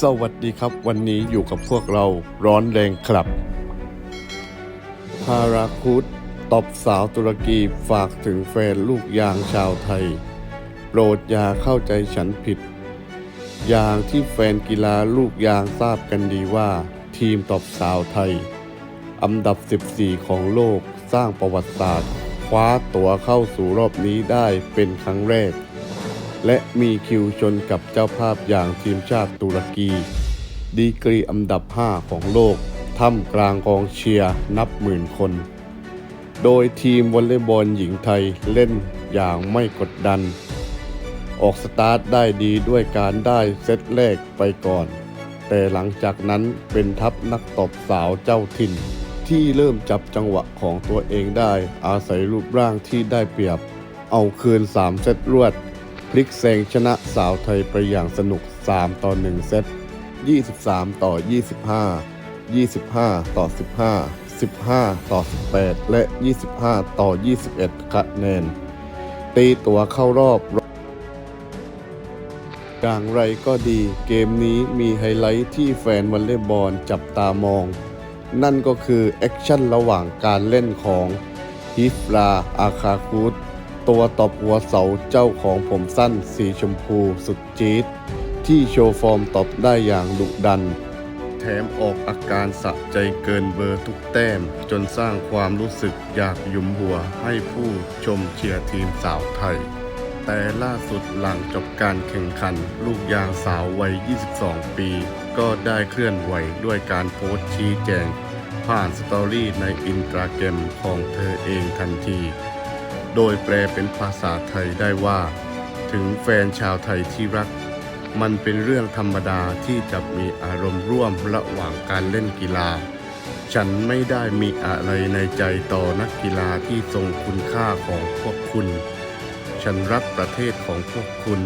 สวัสดีครับวันนี้อยู่กับพวกเราร้อนแรงครับพาราคุดตบสาวตุรกีฝากถึงแฟนลูกยางชาวไทย โปรดอย่าเข้าใจฉันผิด อย่างที่แฟนกีฬาลูกยางทราบกันดีว่า ทีมตบสาวไทย อันดับ 14 ของโลกสร้างประวัติศาสตร์ คว้าตั๋วเข้าสู่รอบนี้ได้เป็นครั้งแรก และมีคิวชนกับเจ้าภาพอย่างทีมชาติตุรกี ดีกรีอันดับ 5 ของโลกท่ามกลางกองเชียร์นับหมื่นคน โดยทีมวอลเลย์บอลหญิงไทยเล่นอย่างไม่กดดัน ออกสตาร์ทได้ดีด้วยการได้เซตแรกไปก่อน แต่หลังจากนั้นเป็นทัพนักตบสาวเจ้าถิ่น ที่เริ่มจับจังหวะของตัวเองได้อาศัยรูปร่างที่ได้เปรียบ เอาคืน 3 เซตรวด พลิกแซงชนะสาวไทยไปอย่างสนุก 3 ต่อ 1 เซต 23 ต่อ 25 25 ต่อ 15 15 ต่อ 18 และ 25 ต่อ 21 คะแนน ตีตัวเข้ารอบอย่างไรก็ดีเกมนี้มีไฮไลท์ที่แฟนวอลเลย์บอลจับตามอง นั่นก็คือแอคชั่นระหว่างการเล่นของฮิฟราอาคาคุด ตัวตบหัวเสาเจ้าของผมสั้นสีชมพูสุดจี๊ดที่โชว์ฟอร์มตบได้อย่างดุดัน แถมออกอาการสะใจเกินเบอร์ทุกแต้ม จนสร้างความรู้สึกอยากยุมหัวให้ผู้ชมเชียร์ทีมสาวไทย แต่ล่าสุดหลังจบการแข่งขัน ลูกยางสาววัย 22 ปี ก็ได้เคลื่อนไหวด้วยการโพสต์ชี้แจง ผ่านสตอรี่ในอินสตาแกรมของเธอเองทันที โดยแปลเป็นภาษาไทยได้ว่า ถึงแฟนชาวไทยที่รัก มันเป็นเรื่องธรรมดาที่จะมีอารมณ์ร่วมระหว่างการเล่นกีฬา ฉันไม่ได้มีอะไรในใจต่อนักกีฬาที่ทรงคุณค่าของพวกคุณ ฉันรักประเทศของพวกคุณ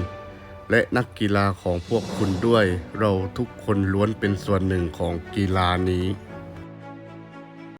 และนักกีฬาของพวกคุณด้วย เราทุกคนล้วนเป็นส่วนหนึ่งของกีฬานี้